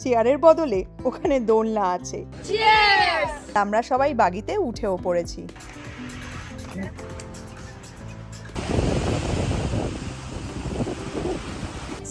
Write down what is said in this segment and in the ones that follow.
চেয়ারের বদলে ওখানে দোলনা আছে। আমরা সবাই বাগিতে উঠেও পড়েছি।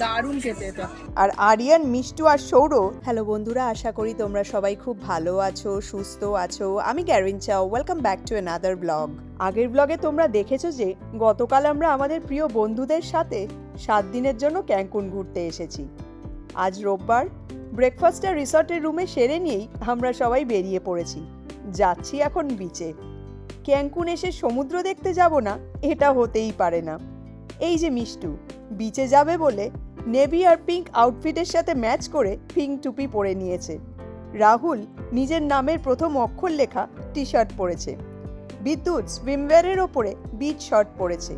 দারুণ খেতে এটা। আর আরিয়ান মিষ্টু আর সৌর হ্যালো বন্ধুরা আশা করি তোমরা সবাই খুব ভালো আছো সুস্থ আছো। আমি গ্যারিন চাও welcome back to another blog আগের ব্লগে তোমরা দেখেছ যে গতকাল আমরা আমাদের প্রিয় বন্ধুদের সাথে সাত দিনের জন্য ক্যাঙ্কুন ঘুরতে এসেছি। আজ রোববার। ব্রেকফাস্টটা রিসর্টের রুমে সেরে নিয়েই আমরা সবাই বেরিয়ে পড়েছি। যাচ্ছি এখন বিচে ক্যাঙ্কুন এসে সমুদ্র দেখতে যাব না, এটা হতেই পারে না। এই যে মিষ্টু বিচে যাবে বলে নেভি আর পিঙ্ক আউটফিটের সাথে ম্যাচ করে পিঙ্ক টুপি পরে নিয়েছে। রাহুল নিজের নামের প্রথম অক্ষর লেখা টি শার্ট পরেছে। বিদ্যুৎ সুইমওয়্যারের ওপরে বিচ শার্ট পরেছে।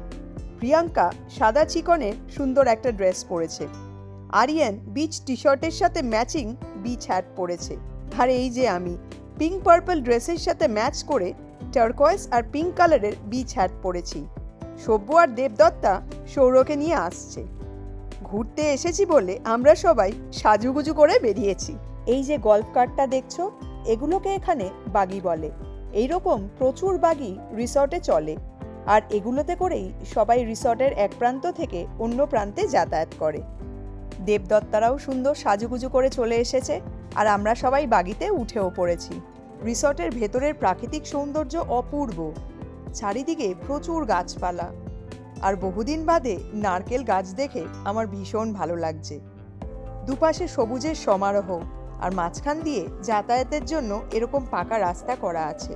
প্রিয়াঙ্কা সাদা চিকনের সুন্দর একটা ড্রেস পরেছে। আরিয়ান বিচ টি শার্টের সাথে ম্যাচিং বিচ হ্যাট পরেছে। আর এই যে আমি পিঙ্ক পার্পল ড্রেসের সাথে ম্যাচ করে টার্কয়েস আর পিঙ্ক কালারের বিচ হ্যাট পরেছি। সভ্য আর দেবদত্তা সৌরকে নিয়ে আসছে। ঘুরতে এসেছি বলে আমরা সবাই সাজুগুজু করে বেরিয়েছি। এই যে গল্ফ কার্টটা দেখছ, এগুলোকে এখানে বাগি বলে। এইরকম প্রচুর বাগি রিসর্টে চলে। আর এগুলোতে করেই সবাই রিসর্টের এক প্রান্ত থেকে অন্য প্রান্তে যাতায়াত করে। দেবদত্তারাও সুন্দর সাজুগুজু করে চলে এসেছে আর আমরা সবাই বাগিতে উঠেও পড়েছি। রিসর্টের ভেতরের প্রাকৃতিক সৌন্দর্য অপূর্ব। চারিদিকে প্রচুর গাছপালা। আর বহুদিন বাদে নারকেল গাছ দেখে আমার ভীষণ ভালো লাগছে। দুপাশে সবুজের সমারোহ আর মাঝখান দিয়ে যাতায়াতের জন্য এরকম পাকা রাস্তা করা আছে।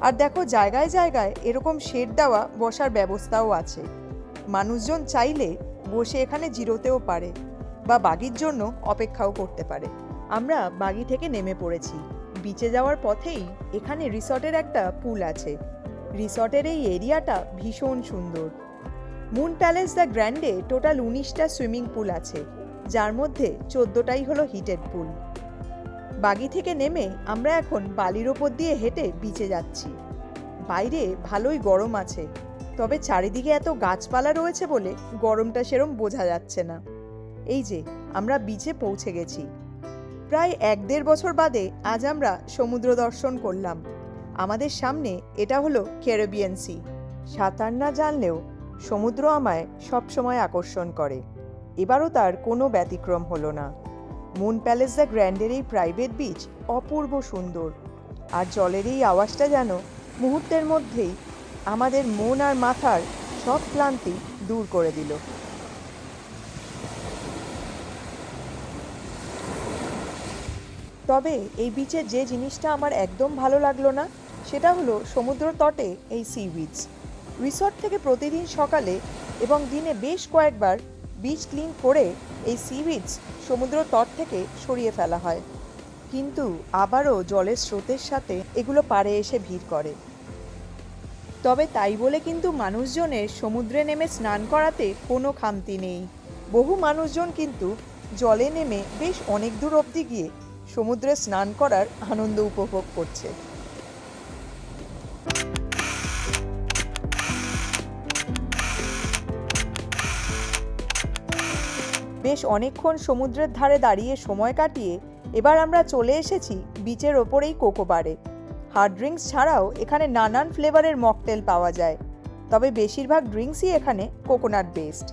আর দেখো জায়গায় জায়গায় এরকম শেড দেওয়া বসার ব্যবস্থাও আছে। মানুষজন চাইলে বসে এখানে জিরোতেও পারে বা বাগির জন্য অপেক্ষাও করতে পারে। আমরা বাগি থেকে নেমে পড়েছি। বিচে যাওয়ার পথেই এখানে রিসর্টের একটা পুল আছে। রিসর্টের এই এরিয়াটা ভীষণ সুন্দর। Moon Palace the Grande total উনিশটা সুইমিং পুল আছে, যার মধ্যে চোদ্দটাই হলো হিটেড পুল। বাগি থেকে নেমে আমরা এখন বালির ওপর দিয়ে হেঁটে বিচে যাচ্ছি। বাইরে ভালোই গরম আছে। তবে চারিদিকে এত গাছপালা রয়েছে বলে গরমটা সেরম বোঝা যাচ্ছে না। এই যে, আমরা বিচে পৌঁছে গেছি। প্রায় এক দেড় বছর বাদে আজ আমরা সমুদ্র দর্শন করলাম। আমাদের সামনে এটা হলো ক্যারেবিয়ান সি। সাঁতার না জানলেও সমুদ্র আমায় সবসময় আকর্ষণ করে। এবারও তার কোনো ব্যতিক্রম হলো না। মুন প্যালেস দ্য গ্র্যান্ডের এই প্রাইভেট বিচ অপূর্ব সুন্দর। আর জলের এই আওয়াজটা যেন মুহূর্তের মধ্যেই আমাদের মন আর মাথার সব ক্লান্তি দূর করে দিল। তবে এই বিচে যে জিনিসটা আমার একদম ভালো লাগল না, সেটা হলো সমুদ্র তটে এই সি বিচ রিসর্ট থেকে প্রতিদিন সকালে এবং দিনে বেশ কয়েকবার বিচ ক্লিন করে এই সি বিচ সমুদ্র তট থেকে সরিয়ে ফেলা হয়। কিন্তু আবারও জলের স্রোতের সাথে এগুলো পাড়ে এসে ভিড় করে। তবে তাই বলে কিন্তু মানুষজনের সমুদ্রে নেমে স্নান করাতে কোনো খামতি নেই। বহু মানুষজন কিন্তু জলে নেমে বেশ অনেক দূর অবধি গিয়ে সমুদ্রে স্নান করার আনন্দ উপভোগ করছে। বেশ অনেকক্ষণ সমুদ্রের ধারে দাঁড়িয়ে সময় কাটিয়ে এবার আমরা চলে এসেছি বিচের ওপরেই কোকোবারে। হার্ড ড্রিঙ্কস ছাড়াও এখানে নানান ফ্লেভারের মকটেল পাওয়া যায়। তবে বেশিরভাগ ড্রিঙ্কসই এখানে কোকোনাট বেসড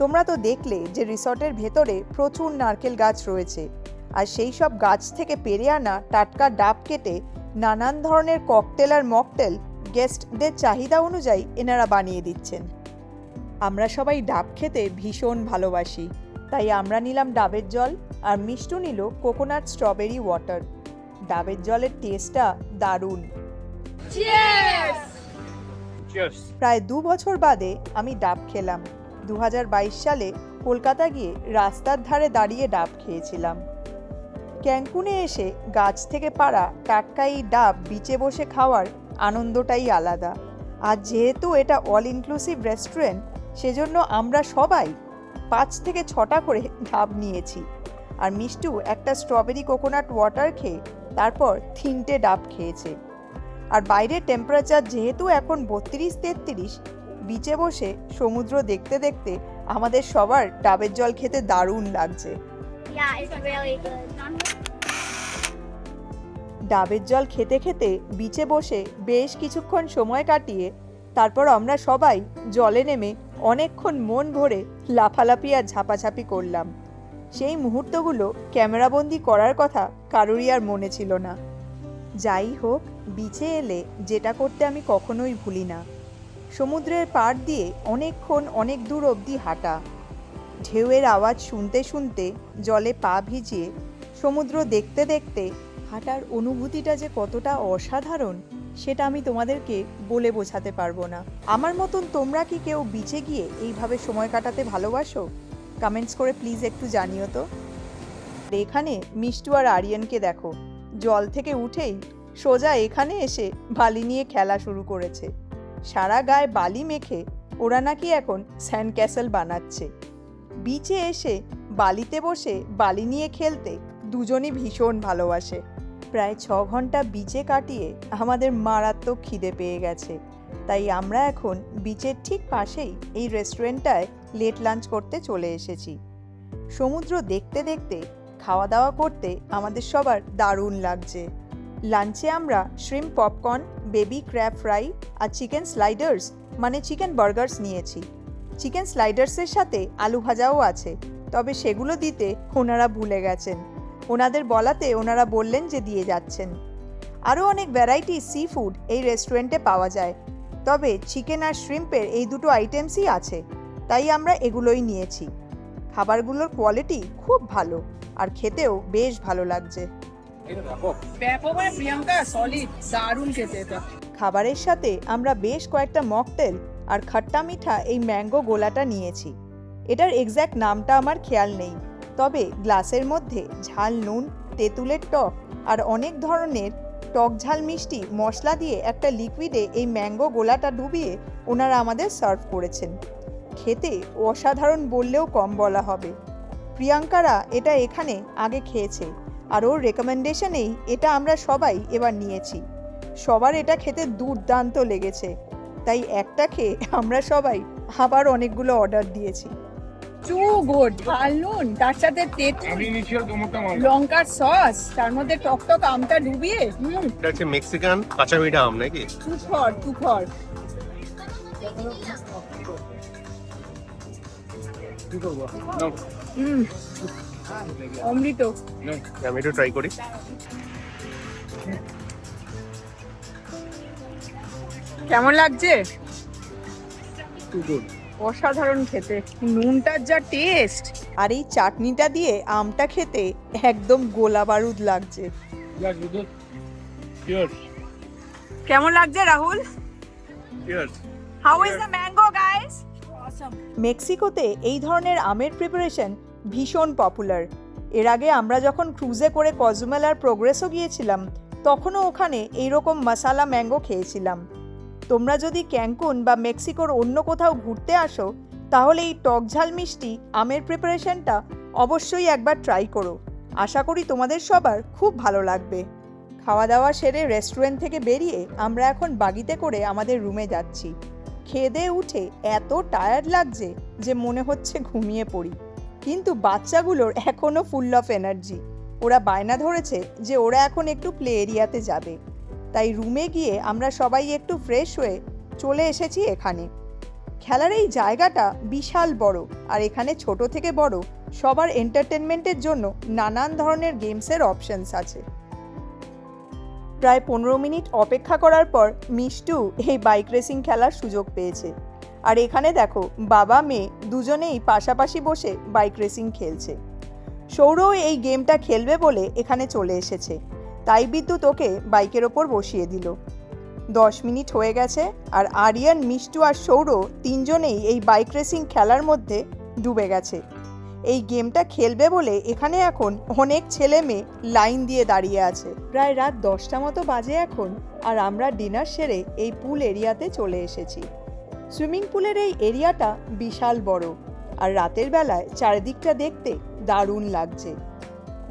তোমরা তো দেখলে যে রিসর্টের ভেতরে প্রচুর নারকেল গাছ রয়েছে। আর সেই সব গাছ থেকে পেরে আনা টাটকা ডাব কেটে নানান ধরনের ককটেল আর মকটেল গেস্টদের চাহিদা অনুযায়ী এনারা বানিয়ে দিচ্ছেন। আমরা সবাই ডাব খেতে ভীষণ ভালোবাসি। তাই আমরা নিলাম ডাবের জল আর মিষ্টু নিল কোকোনাট স্ট্রবেরি ওয়াটার ডাবের জলের টেস্টটা দারুণ। প্রায় দু বছর বাদে আমি ডাব খেলাম। দু হাজার বাইশ সালে কলকাতা গিয়ে রাস্তার ধারে দাঁড়িয়ে ডাব খেয়েছিলাম। ক্যাঙ্কুনে এসে গাছ থেকে পাড়া টাটকা এই ডাব বিচে বসে খাওয়ার আনন্দটাই আলাদা। আর যেহেতু এটা অল ইনক্লুসিভ রেস্টুরেন্ট সেজন্য আমরা সবাই পাঁচ থেকে ছটা করে ডাব নিয়েছি। আর মিষ্টু একটা স্ট্রবেরি কোকোনাট ওয়াটার খেয়ে তারপর তিনটে ডাব খেয়েছে। আর বাইরের টেম্পারেচার যেহেতু এখন বত্রিশ তেত্রিশ বিচে বসে সমুদ্র দেখতে দেখতে আমাদের সবার ডাবের জল খেতে দারুণ লাগছে. ডাবের জল খেতে খেতে বিচে বসে বেশ কিছুক্ষণ সময় কাটিয়ে তারপর আমরা সবাই জলে নেমে অনেকক্ষণ মন ভরে লাফালাফি আর ঝাপাঝাপি করলাম। সেই মুহূর্তগুলো ক্যামেরাবন্দি করার কথা কারোরই আর মনে ছিল না। যাই হোক, বিচে এলে যেটা করতে আমি কখনোই ভুলি না। সমুদ্রের পাড় দিয়ে অনেকক্ষণ অনেক দূর অবধি হাঁটা। ঢেউয়ের আওয়াজ শুনতে শুনতে জলে পা ভিজিয়ে সমুদ্র দেখতে দেখতে হাঁটার অনুভূতিটা যে কতটা অসাধারণ, সেটা আমি তোমাদেরকে বলে বোঝাতে পারব না। আমার মতন তোমরা কি কেউ বিচে গিয়ে এইভাবে সময় কাটাতে ভালোবাসো? কমেন্টস করে প্লিজ একটু জানিও তো। এখানে মিষ্টু আর আরিয়ানকে দেখো, জল থেকে উঠেই সোজা এখানে এসে বালি নিয়ে খেলা শুরু করেছে। সারা গায়ে বালি মেখে ওরা নাকি এখন স্যান্ড ক্যাসেল বানাচ্ছে। বিচে এসে বালিতে বসে বালি নিয়ে খেলতে দুজনই ভীষণ ভালোবাসে। প্রায় ছ ঘণ্টা বিচে কাটিয়ে আমাদের মারাত্মক খিদে পেয়ে গেছে। তাই আমরা এখন বিচের ঠিক পাশেই এই রেস্টুরেন্টটায় লেট লাঞ্চ করতে চলে এসেছি। সমুদ্র দেখতে দেখতে খাওয়া দাওয়া করতে আমাদের সবার দারুণ লাগছে। লাঞ্চে আমরা shrimp popcorn baby crab fry আর চিকেন স্লাইডার্স মানে চিকেন বার্গার্স নিয়েছি। চিকেন স্লাইডার্সের সাথে আলু ভাজাও আছে, তবে সেগুলো দিতে ওনারা ভুলে গেছেন। ওনাদের বলাতে ওনারা বললেন যে দিয়ে যাচ্ছেন। আরও অনেক ভ্যারাইটি সি ফুড এই রেস্টুরেন্টে পাওয়া যায়। তবে চিকেন আর শ্রিম্পের এই দুটো আইটেমসই আছে তাই আমরা এগুলোই নিয়েছি। খাবারগুলোর কোয়ালিটি খুব ভালো আর খেতেও বেশ ভালো লাগছে। খাবারের সাথে আমরা বেশ কয়েকটা মকটেল আর খাট্টা মিঠা এই ম্যাঙ্গো গোলাটা নিয়েছি। এটার এক্স্যাক্ট নামটা আমার খেয়াল নেই তবে গ্লাসের মধ্যে ঝাল নুন তেঁতুলের টক আর অনেক ধরনের টক ঝাল মিষ্টি মশলা দিয়ে একটা লিকুইডে এই ম্যাঙ্গো গোলাটা ডুবিয়ে ওনারা আমাদের সার্ভ করেছেন। খেতে অসাধারণ বললেও কম বলা হবে। প্রিয়াঙ্কারা এটা এখানে আগে খেয়েছে আর ওর রেকমেন্ডেশনেই এটা আমরা সবাই এবার নিয়েছি। সবার এটা খেতে দুর্দান্ত লেগেছে। তাই একটা খেয়ে আমরা সবাই আবার অনেকগুলো অর্ডার দিয়েছি। টু গুড ঝাল নুন তার সাথে লঙ্কার সস তার মধ্যে টকটক আমটা ডুবিয়ে হুম। এটা হচ্ছে মেক্সিকান কাঁচা মিঠা আম নাকি? করব? নাও অমৃত। আমি একটু ট্রাই করি। কেমন লাগছে? টু গুড অসাধারণ খেতে। নুনটার যা টেস্ট আর এই চাটনিটা দিয়ে আমটা খেতে একদম গোলা বারুদ লাগছে। কেমন লাগছে Rahul? How is the mango guys মেক্সিকোতে এই ধরনের আমের প্রিপারেশন ভীষণ পপুলার এর আগে আমরা যখন ক্রুজে করে কজুমেল আর প্রোগ্রেসও গিয়েছিলাম তখনও ওখানে এইরকম মশালা ম্যাঙ্গো খেয়েছিলাম। তোমরা যদি ক্যাঙ্কুন বা মেক্সিকোর অন্য কোথাও ঘুরতে আসো, তাহলে এই টক ঝাল মিষ্টি আমের প্রিপারেশনটা অবশ্যই একবার ট্রাই করো। আশা করি তোমাদের সবার খুব ভালো লাগবে। খাওয়া দাওয়া সেরে রেস্টুরেন্ট থেকে বেরিয়ে আমরা এখন বাগিতে করে আমাদের রুমে যাচ্ছি। খেদে উঠে এত টায়ার্ড লাগছে যে মনে হচ্ছে ঘুমিয়ে পড়ি। কিন্তু বাচ্চাগুলোর এখনও ফুল অফ এনার্জি ওরা বায়না ধরেছে যে ওরা এখন একটু প্লে এরিয়াতে যাবে। তাই রুমে গিয়ে আমরা সবাই একটু ফ্রেশ হয়ে চলে এসেছি এখানে। খেলার এই জায়গাটা বিশাল বড় আর এখানে ছোট থেকে বড় সবার এন্টারটেনমেন্টের জন্য নানান ধরনের গেমসের অপশনস আছে। প্রায় পনেরো মিনিট অপেক্ষা করার পর মিষ্টু এই বাইক রেসিং খেলার সুযোগ পেয়েছে। আর এখানে দেখো, বাবা, মেয়ে দুজনেই পাশাপাশি বসে বাইক রেসিং খেলছে। সৌরও এই গেমটা খেলবে বলে এখানে চলে এসেছে। তাই বিদ্যুৎ ওকে বাইকের ওপর বসিয়ে দিল। দশ মিনিট হয়ে গেছে আর আরিয়ান, মিষ্টু আর সৌর তিনজনেই এই বাইক রেসিং খেলার মধ্যে ডুবে গেছে। এই গেমটা খেলবে বলে এখানে এখন অনেক ছেলে মেয়ে লাইন দিয়ে দাঁড়িয়ে আছে। প্রায় রাত দশটা মতো বাজে এখন আর আমরা ডিনার সেরে এই পুল এরিয়াতে চলে এসেছি। সুইমিং পুলের এই এরিয়াটা বিশাল বড় আর রাতের বেলায় চারিদিকটা দেখতে দারুণ লাগছে।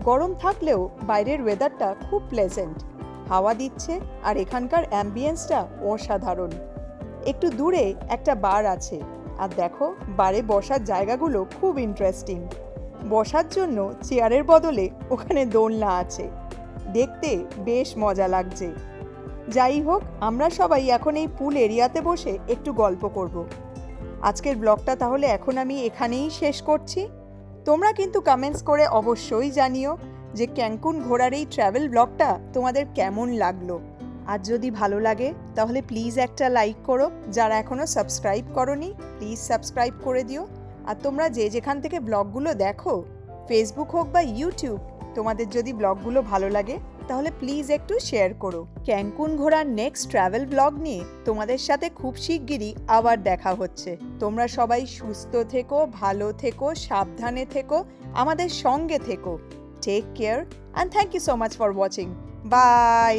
গরম থাকলেও বাইরের ওয়েদারটা খুব প্লেজেন্ট হাওয়া দিচ্ছে আর এখানকার অ্যাম্বিয়েন্সটা অসাধারণ। একটু দূরে একটা বার আছে। আর দেখো বারে বসার জায়গাগুলো খুব ইন্টারেস্টিং বসার জন্য চেয়ারের বদলে ওখানে দোলনা আছে। দেখতে বেশ মজা লাগছে। যাই হোক, আমরা সবাই এখন এই পুল এরিয়াতে বসে একটু গল্প করব। আজকের ব্লগটা তাহলে এখন আমি এখানেই শেষ করছি। তোমরা কিন্তু কমেন্টস করে অবশ্যই জানিও যে ক্যাঙ্কুন ঘোরার এই ট্র্যাভেল ব্লগটা তোমাদের কেমন লাগল। আর যদি ভালো লাগে, তাহলে প্লিজ একটা লাইক করো। যারা এখনও সাবস্ক্রাইব করনি প্লিজ সাবস্ক্রাইব করে দিও। আর তোমরা যে যেখান থেকে ব্লগগুলো দেখো ফেসবুক হোক বা ইউটিউব তোমাদের যদি ব্লগগুলো ভালো লাগে তাহলে প্লিজ একটু শেয়ার করো। ক্যাঙ্কুন ঘোরার নেক্সট ট্রাভেল ব্লগ নিয়ে তোমাদের সাথে খুব শিগগিরই আবার দেখা হচ্ছে। তোমরা সবাই সুস্থ থেকো, ভালো থেকো, সাবধানে থেকো, আমাদের সঙ্গে থেকো। Take care and thank you so much for watching bye